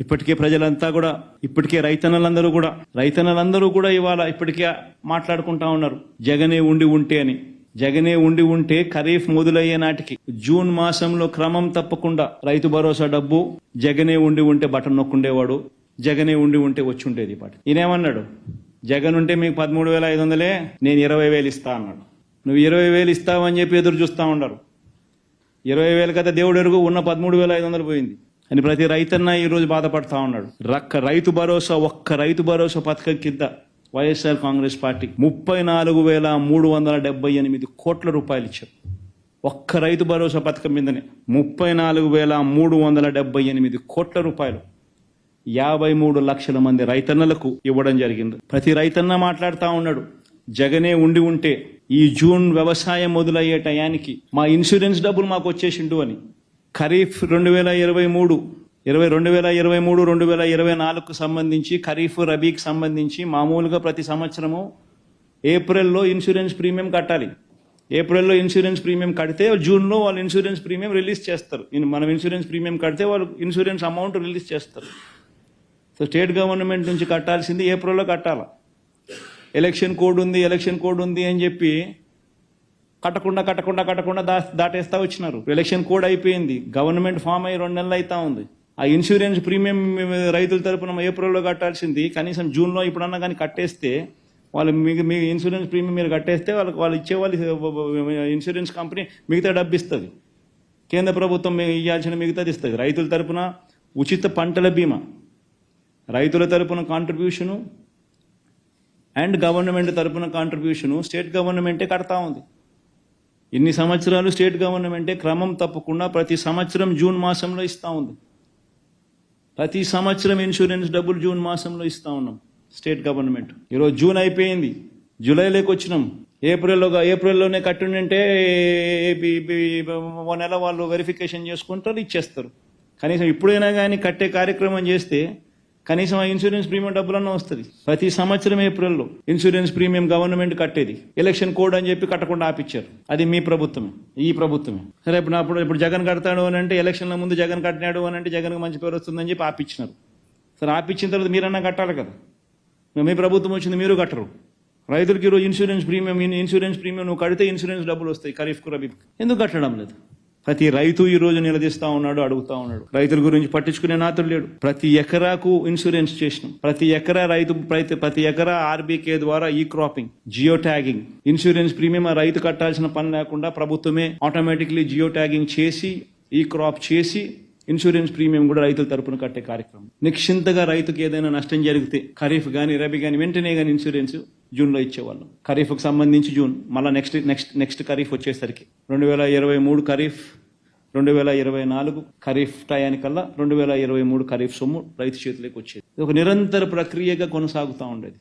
ఇప్పటికే ప్రజలంతా కూడా ఇప్పటికే రైతన్నలందరూ కూడా రైతన్నలందరూ కూడా ఇవాళ ఇప్పటికే మాట్లాడుకుంటా ఉన్నారు. జగనే ఉండి ఉంటే అని. జగనే ఉండి ఉంటే ఖరీఫ్ మొదలయ్యే నాటికి జూన్ మాసంలో క్రమం తప్పకుండా రైతు భరోసా డబ్బు జగనే ఉండి ఉంటే బటన్ నొక్కుండేవాడు జగనే ఉండి ఉంటే వచ్చి ఉండేది పాట. ఈయనేమన్నాడు? జగన్ ఉంటే మీకు పదమూడు వేల ఐదు వందలే నేను ఇరవై వేలు ఇస్తా అన్నాడు. నువ్వు ఇరవై వేలు ఇస్తావని చెప్పి ఎదురు చూస్తా ఉండరు ఇరవై వేలు కదా దేవుడు ఎరుగు ఉన్న పదమూడు వేల ఐదు వందలు పోయింది. అని ప్రతి రైతన్న ఈ రోజు బాధపడతా ఉన్నాడు. రక్క రైతు భరోసా ఒక్క రైతు భరోసా పథకం కింద వైఎస్ఆర్ కాంగ్రెస్ పార్టీ ముప్పై నాలుగు వేల మూడు వందల డెబ్బై ఎనిమిది కోట్ల రూపాయలు ఇచ్చారు. ఒక్క రైతు భరోసా పథకం మీదనే ముప్పై నాలుగు వేల మూడు వందల డెబ్బై ఎనిమిది కోట్ల రూపాయలు యాభై మూడు లక్షల మంది రైతన్నలకు ఇవ్వడం జరిగింది. ప్రతి రైతన్న మాట్లాడుతూ ఉన్నాడు. జగనే ఉండి ఉంటే ఈ జూన్ వ్యవసాయం మొదలయ్యే టయానికి మా ఇన్సూరెన్స్ డబ్బులు మాకు వచ్చేసిండు అని. ఖరీఫ్ రెండు వేల ఇరవై మూడు ఇరవై రెండు వేల ఇరవై మూడు రెండు వేల ఇరవై నాలుగుకు సంబంధించి ఖరీఫ్ రబీకి సంబంధించి మామూలుగా ప్రతి సంవత్సరము ఏప్రిల్లో ఇన్సూరెన్స్ ప్రీమియం కట్టాలి. ఏప్రిల్లో ఇన్సూరెన్స్ ప్రీమియం కడితే జూన్లో వాళ్ళు ఇన్సూరెన్స్ ప్రీమియం రిలీజ్ చేస్తారు. మనం ఇన్సూరెన్స్ ప్రీమియం కడితే వాళ్ళు ఇన్సూరెన్స్ అమౌంట్ రిలీజ్ చేస్తారు. సో స్టేట్ గవర్నమెంట్ నుంచి కట్టాల్సింది ఏప్రిల్లో కట్టాలి? ఎలక్షన్ కోడ్ ఉంది ఎలక్షన్ కోడ్ ఉంది అని చెప్పి కట్టకుండా కట్టకుండా కట్టకుండా దా దాటేస్తా వచ్చినారు. ఎలక్షన్ కోడ్ అయిపోయింది. గవర్నమెంట్ ఫామ్ అయ్యి రెండు నెలలు అవుతా ఉంది. ఆ ఇన్సూరెన్స్ ప్రీమియం రైతుల తరపున ఏప్రిల్లో కట్టాల్సింది. కనీసం జూన్లో ఇప్పుడన్నా కానీ కట్టేస్తే వాళ్ళు మీకు మీ ఇన్సూరెన్స్ ప్రీమియం మీరు కట్టేస్తే వాళ్ళకి వాళ్ళు ఇచ్చే వాళ్ళు ఇన్సూరెన్స్ కంపెనీ మిగతా డబ్బు ఇస్తుంది. కేంద్ర ప్రభుత్వం మీ- ఇవ్వాల్సిన మిగతాది ఇస్తుంది. రైతుల తరపున ఉచిత పంటల బీమా. రైతుల తరపున కాంట్రిబ్యూషను అండ్ గవర్నమెంట్ తరపున కాంట్రిబ్యూషను స్టేట్ గవర్నమెంటే కడతా ఉంది. ఇన్ని సంవత్సరాలు స్టేట్ గవర్నమెంటే క్రమం తప్పకుండా ప్రతి సంవత్సరం జూన్ మాసంలో ఇస్తా ఉంది. ప్రతి సంవత్సరం ఇన్సూరెన్స్ డబ్బులు జూన్ మాసంలో ఇస్తా ఉన్నాం స్టేట్ గవర్నమెంట్. ఈరోజు జూన్ అయిపోయింది. జూలైలోకి వచ్చినాం. ఏప్రిల్లో ఏప్రిల్లోనే కట్టుండంటే ఓ నెల వాళ్ళు వెరిఫికేషన్ చేసుకుంటారు ఇచ్చేస్తారు. కనీసం ఇప్పుడైనా కానీ కట్టే కార్యక్రమం చేస్తే కనీసం ఆ ఇన్సూరెన్స్ ప్రీమియం డబ్బులన్నా వస్తుంది. ప్రతి సంవత్సరం ఏప్రిల్లో ఇన్సూరెన్స్ ప్రీమియం గవర్నమెంట్ కట్టేది. ఎలక్షన్ కోడ్ అని చెప్పి కట్టకుండా ఆపిచ్చారు. అది మీ ప్రభుత్వమే. ఈ ప్రభుత్వమే. సరే ఇప్పుడు అప్పుడు ఇప్పుడు జగన్ కడతాడు అని అంటే ఎలక్షన్ల ముందు జగన్ కట్టినాడు అని అంటే జగన్కి మంచి పేరు వస్తుందని చెప్పి ఆపిచ్చినారు. సరే ఆపిచ్చిన తర్వాత మీరన్నా కట్టాలి కదా. మీ ప్రభుత్వం వచ్చింది మీరు కట్టరు. రైతులకి ఈరోజు ఇన్సూరెన్స్ ప్రీమియం ఇన్సూరెన్స్ ప్రీమియం నువ్వు కడితే ఇన్సూరెన్స్ డబ్బులు వస్తాయి ఖరీఫ్కు రబీ ఎందుకు కట్టడం లేదు? ప్రతి రైతు ఈ రోజు నిలదీస్తా ఉన్నాడు అడుగుతా ఉన్నాడు. రైతుల గురించి పట్టించుకునే నాతుడు లేడు. ప్రతి ఎకరాకు ఇన్సూరెన్స్ చేసినాం. ప్రతి ఎకరా రైతు ప్రతి ప్రతి ఎకరా ఆర్బీకే ద్వారా e cropping geo tagging insurance premium రైతు కట్టాల్సిన పని లేకుండా ప్రభుత్వమే ఆటోమేటిక్లీ జియో ట్యాగింగ్ చేసి ఈ క్రాప్ చేసి ఇన్సూరెన్స్ ప్రీమియం కూడా రైతుల తరపున కట్టే కార్యక్రమం. నిశ్చింతగా రైతుకు ఏదైనా నష్టం జరిగితే ఖరీఫ్ కానీ రబీ కానీ వెంటనే కానీ ఇన్సూరెన్స్ జూన్లో ఇచ్చేవాళ్ళం. ఖరీఫ్కి సంబంధించి జూన్ మళ్ళీ నెక్స్ట్ నెక్స్ట్ నెక్స్ట్ ఖరీఫ్ వచ్చేసరికి. రెండు వేల ఇరవై మూడు ఖరీఫ్ రెండు వేల ఇరవై నాలుగు ఖరీఫ్ టయానికల్లా రెండు వేల ఇరవై మూడు ఖరీఫ్ సొమ్ము రైతు చేతిలోకి వచ్చేది. ఇది ఒక నిరంతర ప్రక్రియగా కొనసాగుతూ ఉండేది.